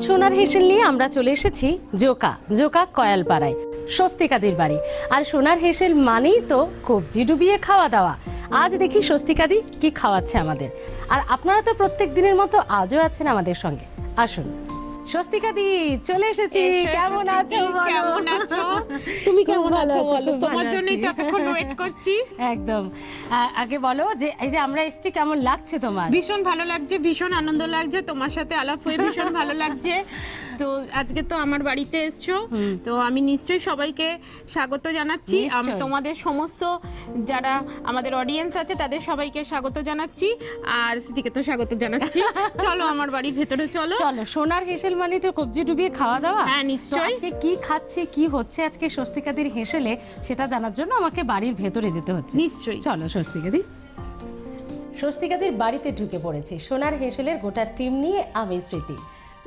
সোনার হেসেল নিয়ে আমরা চলে এসেছি জোকা জোকা কয়ালপাড়ায়, স্বস্তিকাদির বাড়ি। আর সোনার হেসেল মানেই তো কবজি ডুবিয়ে খাওয়া দাওয়া। আজ দেখি স্বস্তিকাদি কি খাওয়াচ্ছে আমাদের। আর আপনারা তো প্রত্যেক দিনের মতো আজও আছেন আমাদের সঙ্গে। আসুন। স্বস্তিকাদি চলে এসেছি। কেমন আছো কেমন আছো? তুমি কেমন আছো বলো? তোমার জন্যই তো এতক্ষণ ওয়েট করছি। একদম। আগে বলো যে এই যে আমরা এসেছি কেমন লাগছে তোমার? ভীষণ ভালো লাগছে ভীষণ আনন্দ লাগছে তোমার সাথে আলাপ হয়ে ভীষণ ভালো লাগছে। তো আজকে তো আমার বাড়িতে এসছো। তো আমি নিশ্চয়ই সবাইকে স্বাগত জানাচ্ছি। আমি তোমাদের সমস্ত যারা আমাদের অডিয়েন্স আছে তাদের সবাইকে স্বাগত জানাচ্ছি। আর স্মৃতিকে তো স্বাগত জানাচ্ছি। চলো আমার বাড়ির ভেতরে চলো। চলো সোনার হেসেল মানে তো কবজি ডুবিয়ে খাওয়া দাওয়া? হ্যাঁ, নিশ্চয়ই। আজকে কি খাচ্ছে কি হচ্ছে আজকে স্বস্তিকাদের হেসেলে সেটা জানার জন্য আমাকে বাড়ির ভেতরে যেতে হচ্ছে। নিশ্চয়ই। চলো স্বস্তিকাদি। স্বস্তিকাদির বাড়িতে ঢুকে পড়েছি। সোনার হেসেলের গোটা টিম নিয়ে আমি স্মৃতি।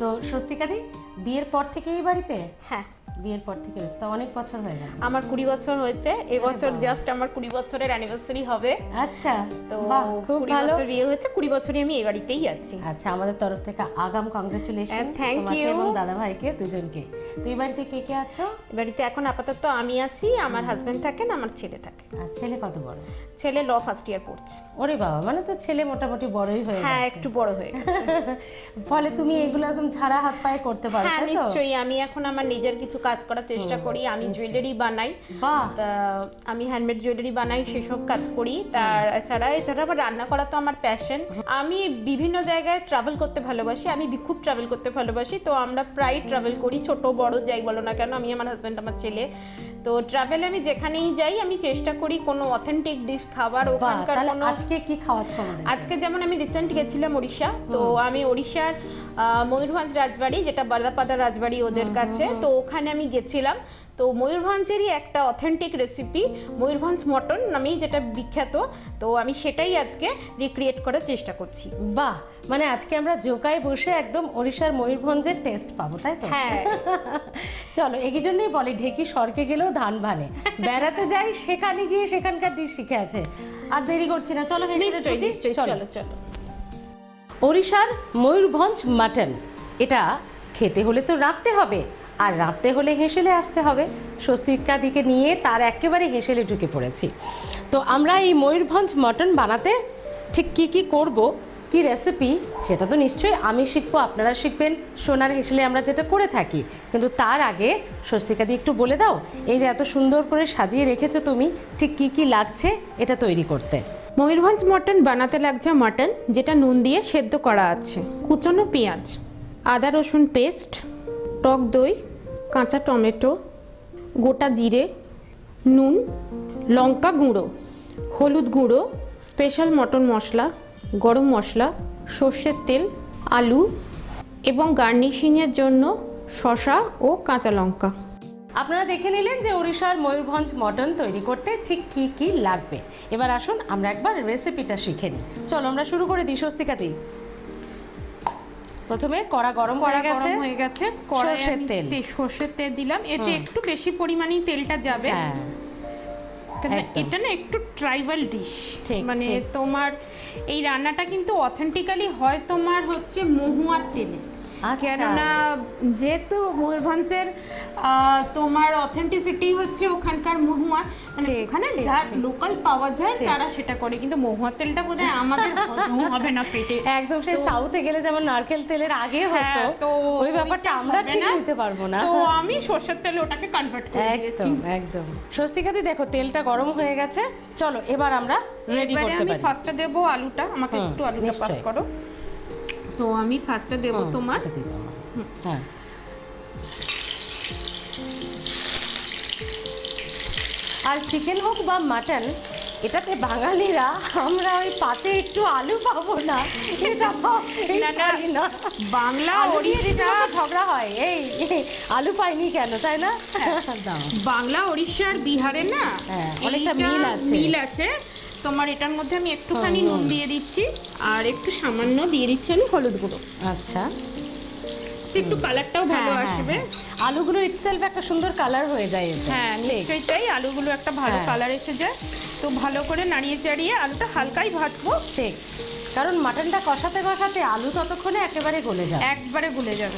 তো স্বস্তিকাদি বিয়ের পর থেকে এই বাড়িতে? হ্যাঁ। বিয়ের পর থেকে তা অনেক বছর হয়ে গেল। আমার কুড়ি বছর হয়েছে। এবছর জাস্ট আমার কুড়ি বছরের অ্যানিভার্সারি হবে। আচ্ছা তো খুব কুড়ি বছর বিয়ে হয়েছে কুড়ি বছরই আমি এই বাড়িতেই আছি। আচ্ছা আমাদের তরফ থেকে আগাম কংগ্রেচুলেশন হ্যাঁ, thank you. এবং দাদা ভাইকে দুজনকে। তো এই বাড়িতে কে কে আছো? বাড়িতে এখন আপাতত আমি আছি আমার হাজবেন্ড থাকেন আমার ছেলে থাকে। আর ছেলে কত বড়? ছেলে ল ফার্স্ট ইয়ার পড়ছে। ওরে বাবা মানে তো ছেলে মোটামুটি বড়ই হয়ে হ্যাঁ একটু বড় হয়ে গেছে। ফলে তুমি এগুলো একদম ছাড়া হাত পায়ে করতে পারো হ্যাঁ নিশ্চয়ই আমি এখন আমার নিজের কিছু কাজ করার চেষ্টা করি আমি জুয়েলারি বানাই। তা আমি হ্যান্ডমেড জুয়েলারি বানাই সেসব কাজ করি। তার এছাড়া এছাড়া আমার রান্না করা তো আমার প্যাশন আমি বিভিন্ন জায়গায় ট্রাভেল করতে ভালোবাসি আমি খুব ট্রাভেল করতে ভালোবাসি। তো আমরা প্রায় ট্রাভেল করি ছোট বড় যাই বলো না কেন আমি আমার হাজব্যান্ড আমার ছেলে। তো ট্রাভেলে আমি যেখানেই যাই আমি চেষ্টা করি কোনো অথেন্টিক ডিশ খাবার ওখানকার কোনো আজকে কি খাওয়াচ্ছ আজকে যেমন আমি রিসেন্ট গেছিলাম উড়িষ্যা তো আমি উড়িষ্যার আহ, ময়ূরভঞ্জ রাজবাড়ি যেটা বারদাপাদা রাজবাড়ি ওদের কাছে তো ওখানে আমি গেছিলাম। তো ময়ূরভঞ্জেরই একটা অথেন্টিক রেসিপি ময়ূরভঞ্জ মটন নামেই যেটা বিখ্যাত। তো আমি সেটাই আজকে রিক্রিয়েট করার চেষ্টা করছি। বাহ! মানে আজকে আমরা জোকায় বসে একদম ওড়িশার ময়ূরভঞ্জের টেস্ট পাবো তাই তো? হ্যাঁ। চলো এই জন্যই বলে ঢেকি সরকে গেলেও ধান ভানে। বেড়াতে যাই সেখানে গিয়ে সেখানকার ডিশ শিখে আছে। আর দেরি করছি না চলো। চলো চলো। ওড়িশার ময়ূরভঞ্জ মাটন এটা খেতে হলে তো রাখতে হবে। আর রাতে হলে হেসেলে আসতে হবে। স্বস্তিকা দিকে নিয়ে তার একেবারে হেসেলে ঢুকে পড়েছি। তো আমরা এই ময়ূরভঞ্জ মটন বানাতে ঠিক কি কি করব, কি রেসিপি সেটা তো নিশ্চয়ই আমি শিখব, আপনারা শিখবেন। সোনার হেসেলে আমরা যেটা করে থাকি। কিন্তু তার আগে স্বস্তিকা দিয়ে একটু বলে দাও, এই যে এত সুন্দর করে সাজিয়ে রেখেছো তুমি, ঠিক কি কি লাগছে এটা তৈরি করতে? ময়ূরভঞ্জ মটন বানাতে লাগছে মটন, যেটা নুন দিয়ে সেদ্ধ করা আছে। কুচনো পেঁয়াজ, আদা রসুন পেস্ট টক দই কাঁচা টমেটো, গোটা জিরে, নুন, লঙ্কা গুঁড়ো, হলুদ গুঁড়ো, স্পেশাল মটন মশলা, গরম মশলা, সর্ষের তেল, আলু এবং গার্নিশিংয়ের জন্য শসা ও কাঁচা লঙ্কা। আপনারা দেখে নিলেন যে ওড়িশার ময়ূরভঞ্জ মটন তৈরি করতে ঠিক কি কি লাগবে। এবার আসুন আমরা একবার রেসিপিটা শিখে নিই। চলো আমরা শুরু করে দিই স্বস্তিকা দিই প্রথমে কড়া গরম হয়ে গেছে। হয়ে গেছে। সর্ষের তেল। সর্ষের তেল দিলাম। এতে একটু বেশি পরিমাণেই তেলটা যাবে। হ্যাঁ। এটা না একটু ট্রাইবাল ডিশ মানে তোমার এই রান্নাটা কিন্তু অথেন্টিক্যালি হয় তোমার হচ্ছে মহুয়ার তেলে। কেননা যেহেতু ময়ূরভঞ্জের তোমার অথেন্টিসিটি হচ্ছে ওখানকার মহুয়া মানে ওখানে ঠিক, যা লোকাল পাওয়া যায় তারা সেটা করে। কিন্তু মহুয়া তেলটা বোধহয় আমাদের হজম হবে না পেটে। একদম সেই সাউথে গেলে যেমন নারকেল তেলের আগে হতো হ্যাঁ, তো ওই ব্যাপারটা আমরা ঠিক নিতে পারব না। তো আমি সর্ষের তেলে ওটাকে কনভার্ট করে দিয়েছি। একদম। স্বস্তিকাদি দেখো তেলটা গরম হয়ে গেছে। চলো এবার আমরা রেডি করতে আমি ফার্স্টে দেবো আলুটা। আমাকে একটু আলুটা পাস করো। তো আমি ফার্স্টে দেবো তোমার। হ্যাঁ। আর চিকেন হোক বা মাটন এটাতে বাঙালিরা আমরা ওই পাতে একটু আলু পাবো না। এটা না, বাংলা ঝগড়া হয়। এই আলু পাইনি কেন তাই না? দাও। বাংলা ওড়িশার বিহারে না হ্যাঁ, অনেকটা মিল আছে। মিল আছে। তোমার এটার মধ্যে আমি একটুখানি নুন দিয়ে দিচ্ছি আর একটু সামান্য দিয়ে দিচ্ছি আমি হলুদ গুঁড়ো। আচ্ছা। একটু কালারটাও ভালো হ্যাঁ, হ্যাঁ, আসবে। হ্যাঁ। আলুগুলো ইটসেলফ একটা সুন্দর কালার হয়ে যায় হ্যাঁ। নিশ্চয়ই তাই আলুগুলো একটা ভালো হ্যাঁ। কালার এসে যায়। তো ভালো করে নাড়িয়ে চাড়িয়ে আলুটা হালকাই ভাজবো। ঠিক। কারণ মাটনটা কষাতে কষাতে আলু ততক্ষণে একেবারে গলে যায় একবারে গুলে যাবে।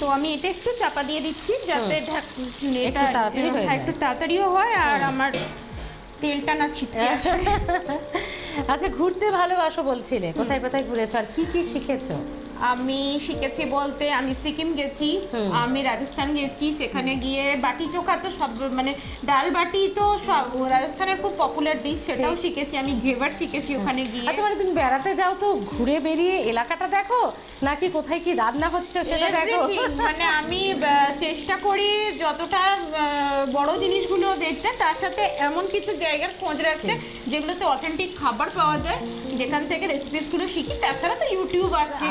তো আমি এটা একটু চাপা দিয়ে দিচ্ছি যাতে এটা একটু তাড়াতাড়ি হয়ে হ্যাঁ, যায়। একটু তাড়াতাড়িও হয় আর আমার তেলটা না ছিটকে। আচ্ছা ঘুরতে ভালোবাসো বলছিলে। কোথায় কোথায় ঘুরেছো? আর কি কি শিখেছো? আমি শিখেছি বলতে আমি সিকিম গেছি আমি রাজস্থান গেছি সেখানে গিয়ে বাটি চোখা তো সব মানে ডাল বাটি তো সব রাজস্থানের খুব পপুলার ডিশ সেটাও শিখেছি আমি ঘেবার শিখেছি ওখানে গিয়ে। আচ্ছা মানে তুমি বেড়াতে যাও তো ঘুরে বেরিয়ে এলাকাটা দেখো নাকি কোথায় কি রান্না হচ্ছে সেটা দেখো? মানে আমি চেষ্টা করি যতটা বড় জিনিসগুলো দেখতে তার সাথে এমন কিছু জায়গার খোঁজ রাখতে যেগুলোতে অথেন্টিক খাবার পাওয়া যায় যেখান থেকে রেসিপিসগুলো শিখি তাছাড়া তো ইউটিউব আছে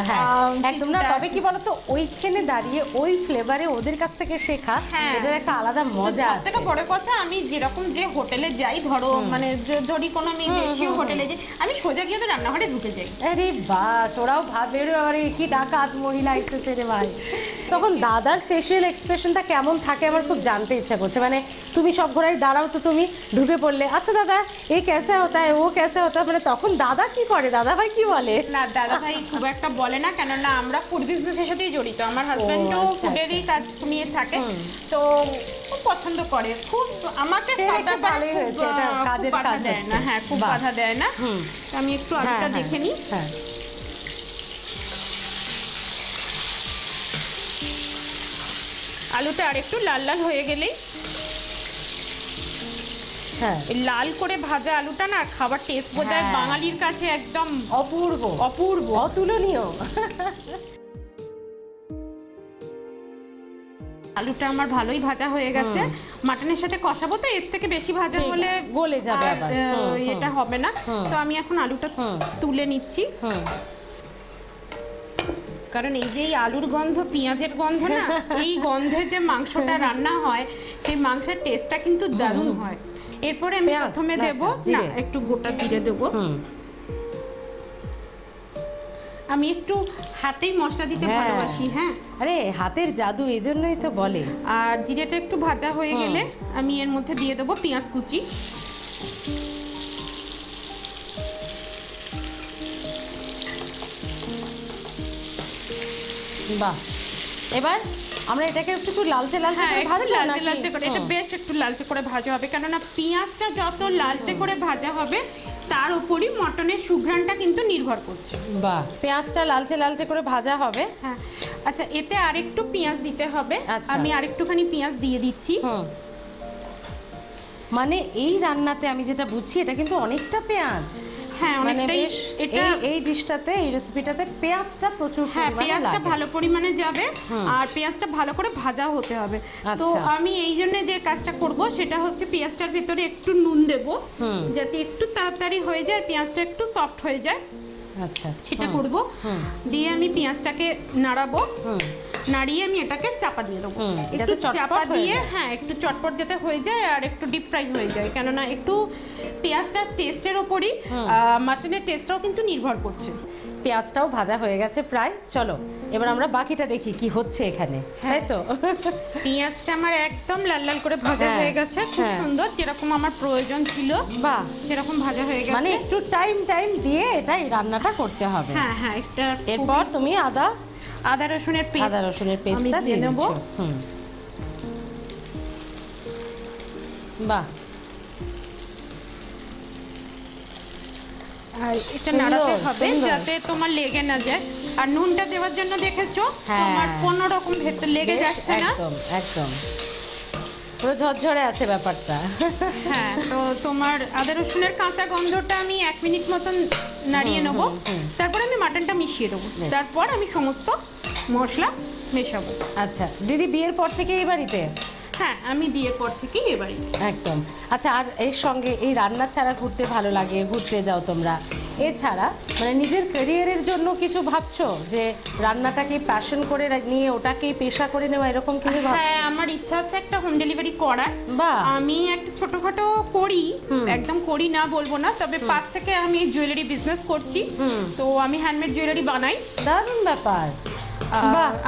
হ্যাঁ। একদম না তবে কি বলতো ওইখানে দাঁড়িয়ে ওই ফ্লেভারে ওদের কাছ থেকে শেখা হ্যাঁ। এটার একটা আলাদা মজা আছে থেকে বড় কথা আমি যেরকম যে হোটেলে যাই ধরো মানে যদি কোনো আমি দেশীয় হোটেলে যাই আমি সোজা গিয়ে তো রান্নাঘরে ঢুকে যাই। আরে বাস ওরাও ভাববে রে আরে কি ডাকাত মহিলা এসেছে রে ভাই। তখন দাদার ফেশিয়াল এক্সপ্রেশনটা কেমন থাকে আমার খুব জানতে ইচ্ছা করছে। মানে তুমি সব ঘোড়ায় দাঁড়াও তো তুমি ঢুকে পড়লে আচ্ছা দাদা এ ক্যাসে হতা ও ক্যাসে হতা হয়?" মানে তখন দাদা কি করে? দাদা ভাই কি বলে? না দাদা ভাই খুব একটা বলে না কেননা আমরা ফুড বিজনেসের সাথেই জড়িত। আমার হাজব্যান্ডও আচ্ছা, ফুডেরই কাজ নিয়ে থাকে তো খুব পছন্দ করে। খুব আমাকে ভালোই হয়েছে, এটা কাজের কাজ দেয় না। হ্যাঁ খুব বাধা দেয় না। আমি একটু হ্যাঁ, আলুটা হ্যাঁ, দেখে নিই। হ্যাঁ। আলুটা আর একটু লাল লাল হয়ে গেলেই হ্যাঁ। লাল করে ভাজা আলুটা না খাবার টেস্ট বোধহয় হ্যাঁ। বাঙালির কাছে একদম অপূর্ব। অপূর্ব। অতুলনীয়। আলুটা আমার ভালোই ভাজা হয়ে গেছে। মাটনের সাথে কষাবো তো এর থেকে বেশি ভাজা হলে গলে যাবে আবার। এটা হবে না। তো আমি এখন আলুটা তুলে নিচ্ছি। কারণ এই যে এই আলুর গন্ধ পেঁয়াজের গন্ধ না এই গন্ধে যে মাংসটা রান্না হয় সেই মাংসের টেস্টটা কিন্তু দারুণ হয়। এরপরে আমি প্রথমে দেব না একটু গোটা জিরে দেবো। আমি একটু হাতেই মশলা দিতে হ্যাঁ। ভালোবাসি হ্যাঁ। আরে হাতের জাদু এই জন্যই তো বলে। আর জিরেটা একটু ভাজা হয়ে গেলে আমি এর মধ্যে দিয়ে দেবো পেঁয়াজ কুচি। বাহ। এবার আমরা এটাকে একটু একটু লালচে লালচে হ্যাঁ করে ভাজবো লালচে লালচে করে এটা বেশ একটু লালচে করে ভাজা হবে কেননা পেঁয়াজটা যত লালচে করে ভাজা হবে তার উপরই মটনের সুঘ্রাণটা কিন্তু নির্ভর করছে। বাহ পেঁয়াজটা লালচে লালচে করে ভাজা হবে। হ্যাঁ আচ্ছা এতে আরেকটু পেঁয়াজ দিতে হবে। আচ্ছা। আমি আরেকটুখানি পেঁয়াজ দিয়ে দিচ্ছি। মানে এই রান্নাতে আমি যেটা বুঝছি এটা কিন্তু অনেকটা পেঁয়াজ। হ্যাঁ মানে অনেকটাই এটা এই ডিশটাতে এই রেসিপিটাতে পেঁয়াজটা প্রচুর হ্যাঁ পেঁয়াজটা ভালো পরিমাণে যাবে আর পেঁয়াজটা ভালো করে ভাজা হতে হবে। তো আচ্ছা। আমি এই জন্য যে কাজটা করব সেটা হচ্ছে পেঁয়াজটার ভেতরে একটু নুন দেব হুম। যাতে একটু তাড়াতাড়ি হয়ে যায় আর পেঁয়াজটা একটু সফট হয়ে যায়। আচ্ছা। সেটা করব। দিয়ে আমি পেঁয়াজটাকে নাড়াবো। নাড়িয়ে আমি এটাকে চাপা দিয়ে দেবো। একটু চাপা হয়ে দিয়ে। হ্যাঁ একটু চটপট যাতে হয়ে যায় আর একটু ডিপ ফ্রাই হয়ে যায়। কেননা একটু পেঁয়াজটা টেস্টের ওপরই মাটনের টেস্টটাও কিন্তু নির্ভর করছে। পেঁয়াজটাও ভাজা হয়ে গেছে প্রায়। চলো এবার আমরা বাকিটা দেখি কি হচ্ছে এখানে তাই তো? পেঁয়াজটা আমার একদম লাল লাল করে ভাজা হ্যাঁ, হয়ে গেছে খুব হ্যাঁ। সুন্দর যেরকম আমার প্রয়োজন ছিল বা সেরকম ভাজা হয়ে গেছে। মানে একটু টাইম টাইম দিয়ে এটা এই রান্নাটা করতে হবে। হ্যাঁ হ্যাঁ একটা এরপর তুমি আদা আদা রসুনের পেস্ট আদা রসুনের পেস্টটা দিয়ে নেব। নেব হুম। বাহ। আর এটা নাড়াতে হবে যাতে তোমার লেগে না যায়। আর নুনটা দেওয়ার জন্য দেখেছ? হ্যাঁ। তোমার কোনো রকম ভেতর লেগে যাচ্ছে না। একদম একদম। পুরো ঝরঝরে আছে ব্যাপারটা। হ্যাঁ তো তোমার আদা রসুনের কাঁচা গন্ধটা আমি এক মিনিট মতন নাড়িয়ে নেব। তারপর আমি মাটনটা মিশিয়ে দেবো। তারপর আমি সমস্ত মশলা মেশাবো। আচ্ছা দিদি বিয়ের পর থেকে এই বাড়িতে? হ্যাঁ আমি বিয়ের পর থেকেই এবারে একদম। আচ্ছা আর এর সঙ্গে এই রান্না ছাড়া ঘুরতে ভালো লাগে ঘুরতে যাও তোমরা। এছাড়া মানে নিজের ক্যারিয়ারের জন্য কিছু ভাবছ? যে রান্নাটাকে প্যাশন করে নিয়ে ওটাকে পেশা করে নেওয়া এরকম কিছু হ্যাঁ আমার ইচ্ছা আছে একটা হোম ডেলিভারি করার। বা আমি একটা ছোটখাটো করি একদম করি না বলব না তবে পাশ থেকে আমি জুয়েলারি বিজনেস করছি। তো আমি হ্যান্ডমেড জুয়েলারি বানাই। দারুণ ব্যাপার।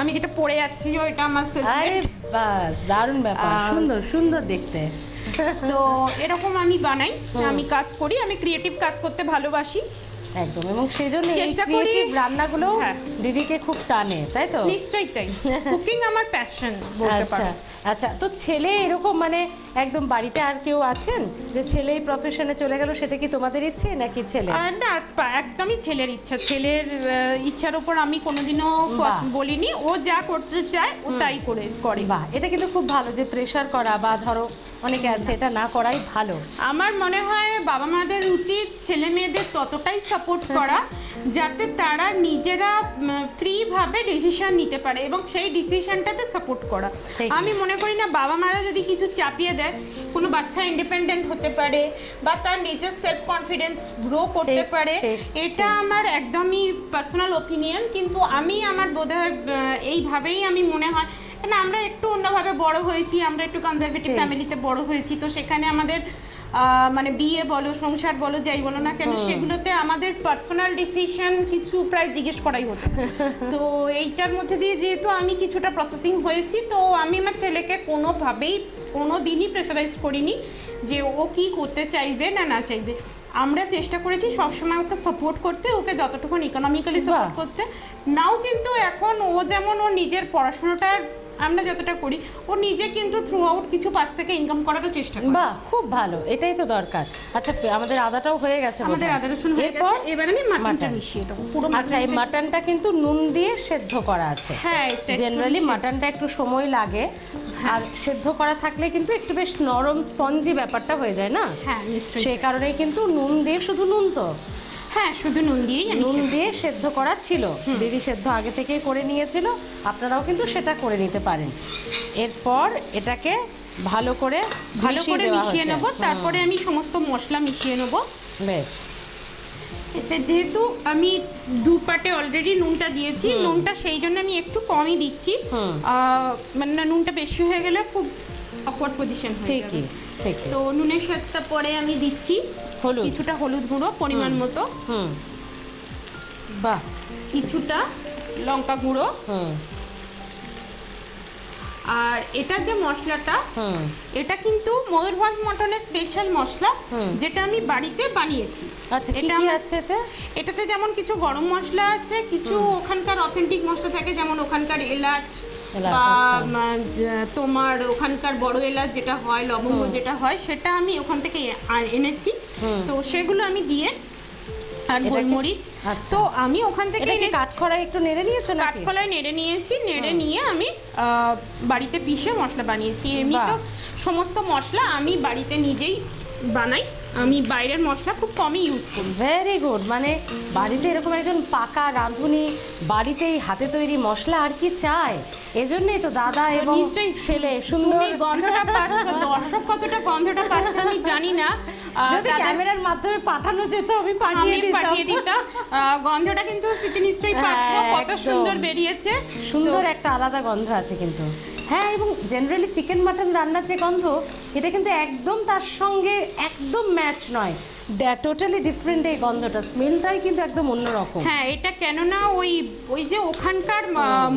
আমি যেটা পরে আছি ওইটা আমার আরে। বাস দারুণ ব্যাপার। সুন্দর সুন্দর দেখতে। তো এরকম আমি বানাই আমি কাজ করি আমি ক্রিয়েটিভ কাজ করতে ভালোবাসি। একদম এবং সেই জন্য চেষ্টা করি- রান্নাগুলো হ্যাঁ। দিদিকে খুব টানে তাই তো? নিশ্চয়ই তাই। কুকিং আমার প্যাশন বলতে আচ্ছা পারো। আচ্ছা তো ছেলে এরকম মানে একদম বাড়িতে আর কেউ আছেন? যে ছেলে এই প্রফেশনে চলে গেল সেটা কি তোমাদের ইচ্ছে নাকি ছেলে? না একদমই ছেলের ইচ্ছা। ছেলের ইচ্ছার উপর আমি কোনোদিনও বলিনি। ও যা করতে চায় ও তাই করে করে। বাহ এটা কিন্তু খুব ভালো যে প্রেশার করা বা ধরো অনেকে আছে এটা না করাই ভালো। আমার মনে হয় বাবা মাদের উচিত ছেলে মেয়েদের ততটাই সাপোর্ট করা যাতে তারা নিজেরা ফ্রিভাবে ডিসিশন নিতে পারে এবং সেই ডিসিশনটাতে সাপোর্ট করা। আমি মনে করি না বাবা মারা যদি কিছু চাপিয়ে দেয় কোনো বাচ্চা ইন্ডিপেন্ডেন্ট হতে পারে বা তার নিজের সেলফ কনফিডেন্স গ্রো করতে পারে এটা আমার একদমই পার্সোনাল ওপিনিয়ন কিন্তু আমি আমার বোধহয় এইভাবেই আমি মনে হয় কেন আমরা একটু অন্যভাবে বড় হয়েছি আমরা একটু কনজারভেটিভ ফ্যামিলিতে বড় হয়েছি। তো সেখানে আমাদের মানে বিয়ে বলো সংসার বলো যাই বলো না কেন সেগুলোতে আমাদের পার্সোনাল ডিসিশন কিছু প্রায় জিজ্ঞেস করাই হতো। তো এইটার মধ্যে দিয়ে যেহেতু আমি কিছুটা প্রসেসিং হয়েছি তো আমি আমার ছেলেকে কোনোভাবেই কোনো দিনই প্রেশারাইজ করিনি যে ও কি করতে চাইবে না না চাইবে। আমরা চেষ্টা করেছি সবসময় ওকে সাপোর্ট করতে ওকে যতটুকু ইকোনমিক্যালি সাপোর্ট করতে। নাও কিন্তু এখন ও যেমন ও নিজের পড়াশোনাটার আমরা যতটা করি ও নিজে কিন্তু থ্রু আউট কিছু পাশ থেকে ইনকাম করারও চেষ্টা করে। বাহ খুব ভালো এটাই তো দরকার। আচ্ছা আমাদের আদাটাও হয়ে গেছে আমাদের আদা রসুন হয়ে গেছে এবার আমি মাটনটা মাটন। মিশিয়ে দেবো পুরো আচ্ছা এই মাটনটা- কিন্তু নুন দিয়ে সেদ্ধ করা আছে। হ্যাঁ জেনারেলি মাটনটা একটু সময় লাগে। আর সেদ্ধ করা থাকলে কিন্তু একটু বেশ নরম স্পঞ্জি ব্যাপারটা হয়ে যায় না? হ্যাঁ নিশ্চয়ই। সেই কারণেই কিন্তু নুন দিয়ে শুধু নুন তো? হ্যাঁ শুধু নুন দিয়েই আমি নুন দিয়ে সেদ্ধ করা ছিল। দিদি সেদ্ধ আগে থেকেই করে নিয়েছিল। আপনারাও কিন্তু সেটা করে নিতে পারেন। এরপর এটাকে ভালো করে ভালো করে মিশিয়ে। নেব তারপরে আমি সমস্ত মশলা মিশিয়ে নেব। বেশ। এতে যেহেতু আমি দু পাটে অলরেডি নুনটা দিয়েছি নুনটা সেই জন্য আমি একটু কমই দিচ্ছি। মানে নুনটা বেশি হয়ে গেলে খুব অকওয়ার্ড পজিশন ঠিকই ঠিক তো নুনের সাথে পরে আমি দিচ্ছি। হলুদ? কিছুটা হলুদ গুঁড়ো পরিমাণ মতো। হুম। বাহ কিছুটা লঙ্কা গুঁড়ো। হুম। আর এটা যে মশলাটা হুম। এটা কিন্তু ময়ূরভঞ্জ মটনের স্পেশাল মশলা যেটা আমি বাড়িতে বানিয়েছি। আচ্ছা এটা আছে এতে? এটাতে যেমন কিছু গরম মশলা আছে কিছু ওখানকার অথেন্টিক মশলা থাকে যেমন ওখানকার এলাচ, বা তোমার ওখানকার বড় এলাচ যেটা হয় লবঙ্গ যেটা হয় সেটা আমি ওখান থেকে এনেছি। তো সেগুলো আমি দিয়ে আর গোলমরিচ। আচ্ছা। তো আমি ওখান থেকে কাঠখড়ায় একটু নেড়ে নিয়েছো কাঠকলায় নেড়ে নিয়েছি। নেড়ে নিয়ে আমি আহ, বাড়িতে পিষে মশলা বানিয়েছি। এমনি তো সমস্ত মশলা আমি বাড়িতে নিজেই বানাই। আমি বাইরের মশলা খুব কমই ইউজ করি। ভেরি গুড মানে বাড়িতে এরকম একজন পাকা রাঁধুনি বাড়িতেই হাতে তৈরি মশলা আর কি চায় এজন্যই তো দাদা এবং নিশ্চয়ই ছেলে সুন্দর। গন্ধটা পাচ্ছ দর্শক কতটা গন্ধটা পাচ্ছে আমি জানি না। যদি ক্যামেরার মাধ্যমে পাঠানো যেত আমি পাঠিয়ে দিতাম। পাঠিয়ে দিতাম। গন্ধটা কিন্তু স্মৃতি নিশ্চয়ই পাচ্ছ হ্যাঁ, কত সুন্দর বেরিয়েছে। সুন্দর একটা আলাদা গন্ধ আছে কিন্তু। হ্যাঁ এবং জেনারেলি চিকেন মাটন রান্নার যে গন্ধ এটা কিন্তু একদম তার সঙ্গে একদম ম্যাচ নয়। টোটালি ডিফারেন্ট এই গন্ধটা স্মেলটাই কিন্তু একদম অন্যরকম। হ্যাঁ এটা কেননা ওই ওই যে ওখানকার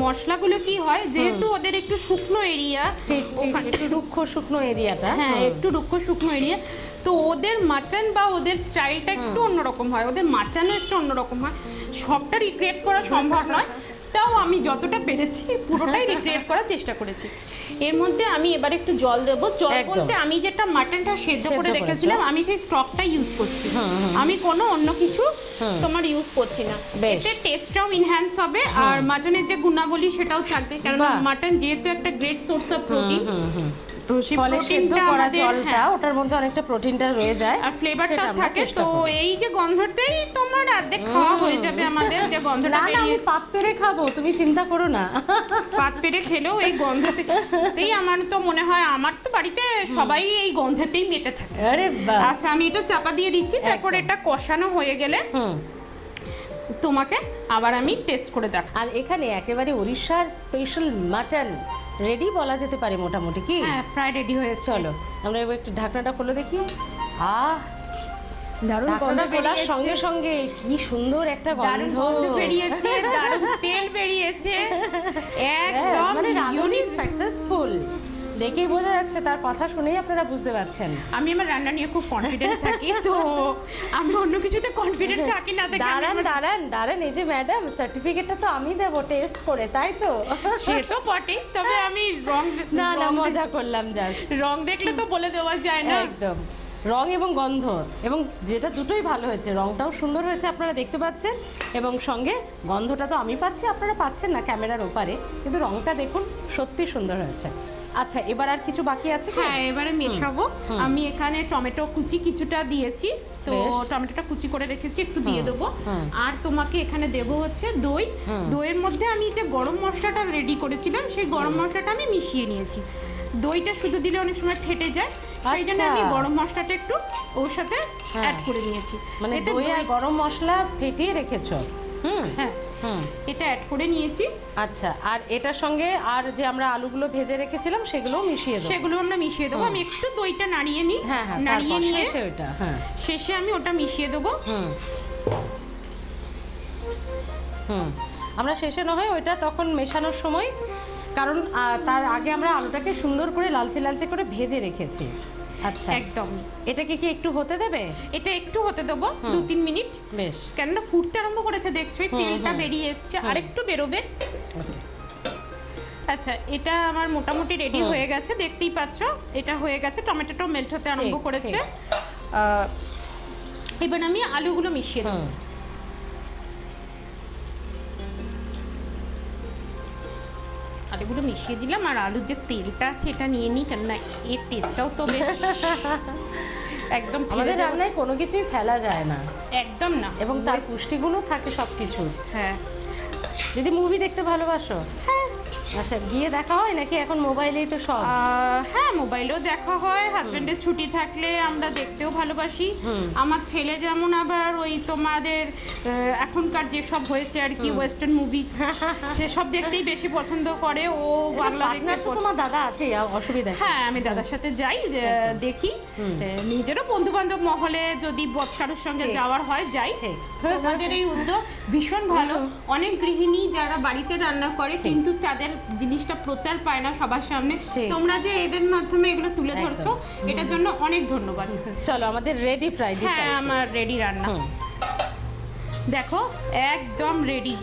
মশলাগুলো কি হয় যেহেতু ওদের একটু শুকনো এরিয়া একটু রুক্ষ শুকনো এরিয়াটা। হ্যাঁ একটু রুক্ষ শুকনো এরিয়া। তো ওদের মাটন বা ওদের স্টাইলটা একটু অন্যরকম হয়। ওদের মাটনও একটু অন্যরকম হয়। সবটা রিক্রিয়েট করা সম্ভব নয়। তাও আমি যতটা পেরেছি পুরোটাই রিক্রিয়েট করার চেষ্টা করেছি। এর মধ্যে আমি এবার একটু জল দেবো। জল বলতে আমি যেটা মাটনটা সেদ্ধ করে রেখেছিলাম আমি সেই স্টকটা ইউজ করছি। আমি কোনো অন্য কিছু তোমার ইউজ করছি না। এতে টেস্টটাও ইনহ্যান্স হবে আর মাটনের যে গুণাবলী সেটাও থাকবে। কারণ মাটন যেহেতু একটা গ্রেট সোর্স অফ প্রোটিন তো সেই সেদ্ধ করা জলটা হ্যাঁ, ওটার মধ্যে অনেকটা প্রোটিনটা রয়ে যায় আর আমরা থাকে তো এই যে গন্ধতেই তোমার অর্ধেক খাওয়া হয়ে যাবে আমাদের যে গন্ধটা না না আমি পাত পেরে খাব তুমি চিন্তা করো না। পাত পেরে খেলেও এই গন্ধতেই আমার তো মনে হয় আমার তো বাড়িতে সবাই এই গন্ধতেই মেতে থাকে। আরে আচ্ছা আমি এটা চাপা দিয়ে দিচ্ছি তারপর এটা কষানো হয়ে গেলে হুম। তোমাকে আবার আমি টেস্ট করে দেখ আর এখানে একেবারে উড়িষ্যার স্পেশাল মাটন রেডি বলা যেতে পারে মোটামুটি কি? হ্যাঁ প্রায় রেডি হয়ে চলো আমরা এবার একটু ঢাকনাটা খুলে দেখি। আহ দারুণ গন্ধ খোলার সঙ্গে সঙ্গে কি সুন্দর একটা গন্ধ। গন্ধ বেরিয়েছে দারুণ তেল বেরিয়েছে। একদম ইউনিক সাকসেসফুল দেখেই বোঝা যাচ্ছে তার কথা শুনেই আপনারা বুঝতে পারছেন। আমি আমার রান্না নিয়ে খুব কনফিডেন্ট থাকি তো আমি অন্য কিছুতে কনফিডেন্ট থাকি না দাঁড়ান দাঁড়ান দাঁড়ান এই যে ম্যাডাম সার্টিফিকেটটা তো আমি দেবো টেস্ট করে তাই তো? সে তো বটে তবে আমি রং না না মজা করলাম জাস্ট রং দেখলে তো বলে দেওয়া যায় না। একদম। রং এবং গন্ধ এবং যেটা দুটোই ভালো হয়েছে রংটাও সুন্দর হয়েছে আপনারা দেখতে পাচ্ছেন এবং সঙ্গে গন্ধটা তো আমি পাচ্ছি আপনারা পাচ্ছেন না ক্যামেরার ওপারে কিন্তু রংটা দেখুন সত্যি সুন্দর হয়েছে। আচ্ছা এবার আর কিছু বাকি আছে হ্যাঁ এবারে মেশাবো। আমি এখানে টমেটো কুচি কিছুটা দিয়েছি তো টমেটোটা কুচি করে রেখেছি একটু দিয়ে দেবো। আর তোমাকে এখানে দেবো হচ্ছে দই। দইয়ের মধ্যে আমি যে গরম মশলাটা রেডি করেছিলাম সেই গরম মশলাটা আমি মিশিয়ে নিয়েছি। দইটা শুধু দিলে অনেক সময় ফেটে যায় সেই জন্য আমি আচ্ছা। গরম মশলাটা একটু ওর সাথে। অ্যাড করে নিয়েছি। মানে দই আর গরম মশলা ফেটিয়ে রেখেছো। হুম। হ্যাঁ। এটা অ্যাড করে নিয়েছি। আচ্ছা আর এটার সঙ্গে আর যে আমরা আলুগুলো ভেজে রেখেছিলাম সেগুলোও মিশিয়ে দেবো। সেগুলো আমরা মিশিয়ে দেবো। আমি একটু দইটা নাড়িয়ে নিই। হ্যাঁ হ্যাঁ নাড়িয়ে নিয়ে শেষে ওটা হ্যাঁ। শেষে আমি ওটা মিশিয়ে দেবো। হুম। হুম। আমরা শেষে নয় ওইটা তখন মেশানোর সময় কারণ তার আগে আমরা আলুটাকে সুন্দর করে লালচে লালচে করে ভেজে রেখেছি। আচ্ছা। একদম। এটাকে কি একটু হতে দেবে? এটা একটু হতে দেবো দু তিন মিনিট। বেশ। কেননা ফুটতে আরম্ভ করেছে দেখছ তেলটা বেরিয়ে এসছে আরেকটু বেরোবে। আচ্ছা এটা আমার মোটামুটি রেডি হয়ে গেছে দেখতেই পাচ্ছ এটা হয়ে গেছে টমেটোটাও মেল্ট হতে আরম্ভ করেছে। এবার আমি আলুগুলো মিশিয়ে দেবো। আলুগুলো মিশিয়ে দিলাম আর আলুর যে তেলটা আছে এটা নিয়ে নিই কেন না এর টেস্টটাও তো বেশ একদম আমাদের রান্নায় কোনো কিছুই ফেলা যায় না। একদম না। এবং তার পুষ্টিগুলো থাকে সব কিছু হ্যাঁ। যদি মুভি দেখতে ভালোবাসো। আচ্ছা গিয়ে দেখা হয় নাকি? এখন মোবাইলেই তো সব। হ্যাঁ মোবাইলেও দেখা হয়। হাজবেন্ডের ছুটি থাকলে আমরা দেখতেও ভালোবাসি। আমার ছেলে যেমন আবার ওই তোমাদের এখনকার যেসব হয়েছে আর কি ওয়েস্টার্ন মুভিজ সেসব দেখতেই বেশি পছন্দ করে। ও বাংলা তো তোমার দাদা আছে অসুবিধা হ্যাঁ আমি দাদার সাথে যাই দেখি। নিজেরও বন্ধু বান্ধব মহলে যদি কারোর সঙ্গে যাওয়ার হয় যাই। তোমাদের এই উদ্যোগ ভীষণ ভালো। অনেক গৃহিণী যারা বাড়িতে রান্না করে কিন্তু তাদের জিনিসটা প্রচার পায় না সবার সামনে। তোমরা যে এদের মাধ্যমে এগুলো তুলে ধরছো এটার জন্য অনেক ধন্যবাদ। চলো আমাদের রেডি ফ্রাই ডিশ হ্যাঁ আমার রেডি রান্না। দেখো একদম রেডি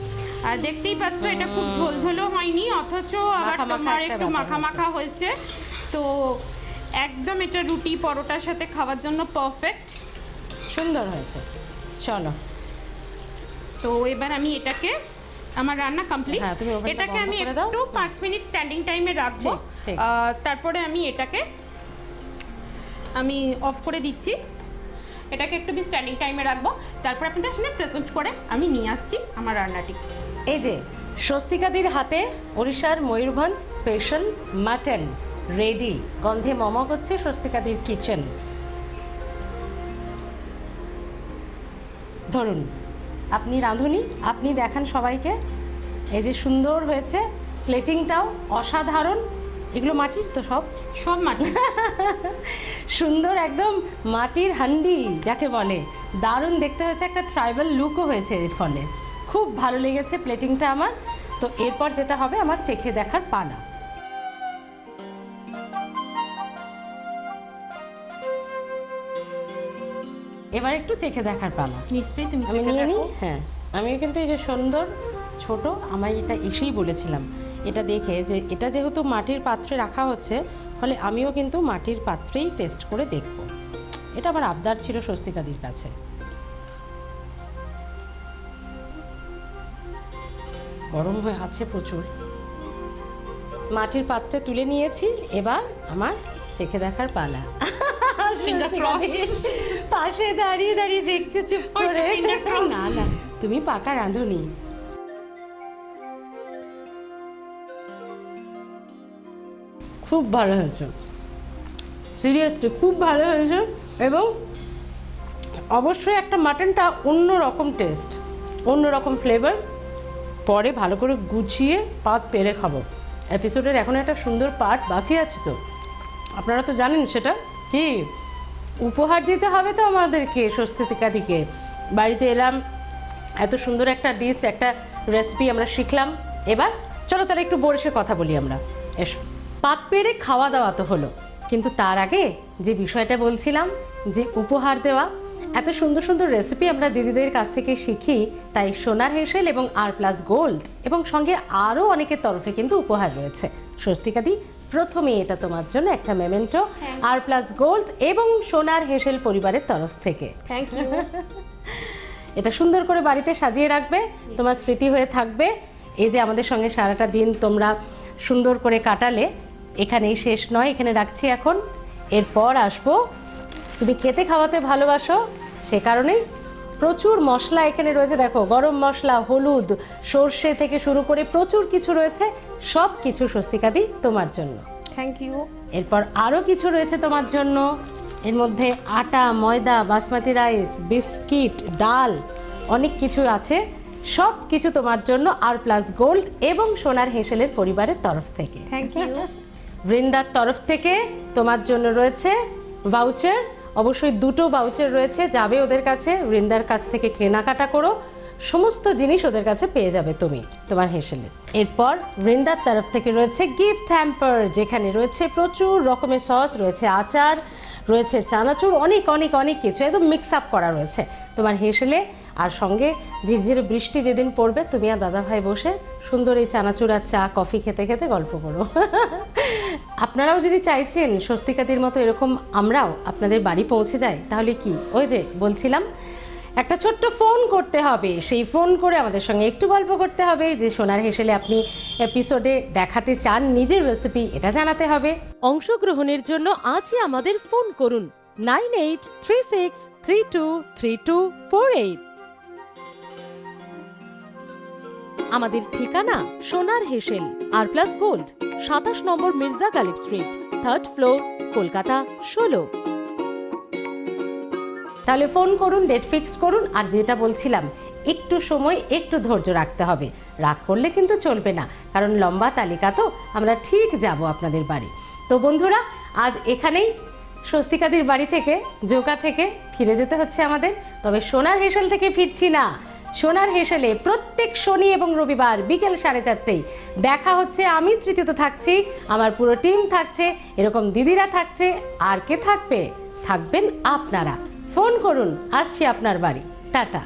আর দেখতেই পাচ্ছ এটা খুব ঝোলঝোলও হয়নি অথচ আবার তোমার একটু মাখা মাখা হয়েছে। তো একদম এটা রুটি পরোটার সাথে খাওয়ার জন্য পারফেক্ট সুন্দর হয়েছে। চলো। তো এবার আমি এটাকে আমার রান্না কমপ্লিট হ্যাঁ, এটাকে আমি একটু পাঁচ মিনিট স্ট্যান্ডিং টাইমে রাখব। তারপরে আমি এটাকে আমি অফ করে দিচ্ছি। এটাকে একটু আমি স্ট্যান্ডিং টাইমে রাখব। তারপর আপনাদের সামনে প্রেজেন্ট করে আমি নিয়ে আসছি আমার রান্নাটি। এই যে স্বস্তিকাদির হাতে ওড়িশার ময়ূরভঞ্জ স্পেশাল মাটন রেডি গন্ধে মমক করছে স্বস্তিকাদির কিচেন ধরুন। আপনি রাঁধুনি আপনি দেখান সবাইকে। এই যে সুন্দর হয়েছে প্লেটিংটাও অসাধারণ। এগুলো মাটির তো সব? সব মাটি সুন্দর একদম মাটির হান্ডি যাকে বলে। দারুণ দেখতে হয়েছে একটা ট্রাইবাল লুকও হয়েছে এর ফলে। খুব ভালো লেগেছে প্লেটিংটা আমার। তো এরপর যেটা হবে আমার চেখে দেখার পালা। এবার একটু চেখে দেখার পালা। নিশ্চয়ই তুমি আমি চেখে নিয়ে নিই? দেখো হ্যাঁ। আমিও কিন্তু এই যে সুন্দর ছোট আমি এটা এসেই বলেছিলাম। এটা দেখে যে এটা যেহেতু মাটির পাত্রে রাখা হচ্ছে ফলে আমিও কিন্তু মাটির পাত্রেই টেস্ট করে দেখব। এটা আমার আবদার ছিল স্বস্তিকাদির কাছে। গরম হয়ে আছে প্রচুর। মাটির পাত্রে তুলে নিয়েছি এবার আমার চেখে দেখার পালা। Finger cross. পাশে দাঁড়িয়ে দাঁড়িয়ে দেখছে চুপ করে। না না তুমি পাকা রাঁধুনি। খুব ভালো হয়েছে। সিরিয়াসলি খুব ভালো হয়েছে এবং অবশ্যই একটা মাটনটা অন্য রকম টেস্ট অন্য রকম ফ্লেভার পরে ভালো করে গুছিয়ে পাত পেরে খাব। এপিসোডের এখন একটা সুন্দর পার্ট বাকি আছে তো। আপনারা তো জানেন সেটা কি? উপহার দিতে হবে তো আমাদেরকে স্বস্তিকা দিকে। বাড়িতে এলাম, এত সুন্দর একটা ডিশ একটা রেসিপি আমরা শিখলাম। এবার চলো তাহলে একটু বসে কথা বলি আমরা। এসো। পাত পেরে খাওয়া দাওয়া তো হলো, কিন্তু তার আগে যে বিষয়টা বলছিলাম, যে উপহার দেওয়া, এত সুন্দর সুন্দর রেসিপি আমরা দিদিদের কাছ থেকে শিখি, তাই সোনার হেসেল এবং আর প্লাস গোল্ড এবং সঙ্গে আরও অনেকের তরফে কিন্তু উপহার রয়েছে। স্বস্তিকাদি প্রথমে এটা তোমার জন্য একটা মেমেন্টো আর প্লাস গোল্ড এবং সোনার হেসেল পরিবারের তরফ থেকে। থ্যাংক ইউ এটা সুন্দর করে বাড়িতে সাজিয়ে রাখবে তোমার স্মৃতি হয়ে থাকবে। এই যে আমাদের সঙ্গে সারাটা দিন তোমরা সুন্দর করে কাটালে এখানেই শেষ নয় এখানে রাখছি এখন। এরপর আসব। তুমি খেতে খাওয়াতে ভালোবাসো সে কারণেই প্রচুর মশলা এখানে রয়েছে। দেখো গরম মশলা হলুদ সর্ষে থেকে শুরু করে প্রচুর কিছু রয়েছে। সব কিছু স্বস্তিকাদি তোমার জন্য। থ্যাংক ইউ এরপর আরও কিছু রয়েছে তোমার জন্য। এর মধ্যে আটা ময়দা বাসমতি রাইস বিস্কিট ডাল অনেক কিছু আছে। সব কিছু তোমার জন্য আর প্লাস গোল্ড এবং সোনার হেসেলের পরিবারের তরফ থেকে। থ্যাংক ইউ বৃন্দার তরফ থেকে তোমার জন্য রয়েছে ভাউচার অবশ্যই দুটো ভাউচার রয়েছে, যাবে ওদের কাছে বৃন্দার কাছ থেকে কেনাকাটা করো, সমস্ত জিনিস ওদের কাছে পেয়ে যাবে তুমি, তোমার হেসেলে। এরপর বৃন্দার তরফ থেকে রয়েছে গিফট হ্যাম্পার যেখানে রয়েছে প্রচুর রকমের সস রয়েছে আচার, রয়েছে চানাচুর, অনেক অনেক অনেক কিছু, একদম মিক্স আপ করা রয়েছে তোমার হেসেলে। আর সঙ্গে ঝিরঝিরে বৃষ্টি যেদিন পড়বে, তুমি আর দাদাভাই বসে সুন্দর এই চানাচুর আর চা কফি খেতে খেতে গল্প করো। আপনারাও যদি চাইছেন স্বস্তিকাতির মতো এরকম আমরাও আপনাদের বাড়ি পৌঁছে যাই, তাহলে কি? ওই যে বলছিলাম, একটা ছোট্ট ফোন করতে হবে। সেই ফোন করে আমাদের সঙ্গে একটু গল্প করতে হবে, যে সোনার হেসেলে আপনি এপিসোডে দেখাতে চান নিজের রেসিপি এটা জানাতে হবে। অংশগ্রহণের জন্য আজই আমাদের ফোন করুন nine eight three six three two three two four eight আমাদের ঠিকানা সোনার হেসেল, আর প্লাস গোল্ড, সাতাশ নম্বর Mirza Ghalib street, third floor, Kolkata ষোলো। তাহলে ফোন করুন, ডেট ফিক্স করুন, আর যেটা বলছিলাম, একটু সময়, একটু ধৈর্য রাখতে হবে। রাগ করলে কিন্তু চলবে না, কারণ লম্বা তালিকা তো, আমরা ঠিক যাব আপনাদের বাড়ি। তো বন্ধুরা, আজ এখানেই স্বস্তিকাদির বাড়ি থেকে, জোকা থেকে ফিরে যেতে হচ্ছে আমাদের, তবে সোনার হেসেল থেকে ফিরছি না। সোনার হেসেলে প্রত্যেক শনি এবং রবিবার বিকেল সাড়ে চারটেই। দেখা হচ্ছে, আমি স্মৃতিতে থাকছি, আমার পুরো টিম থাকছে, এরকম দিদিরা থাকছে, আর কে থাকবে? থাকবেন আপনারা। ফোন করুন, আসছি আপনার বাড়ি। টাটা।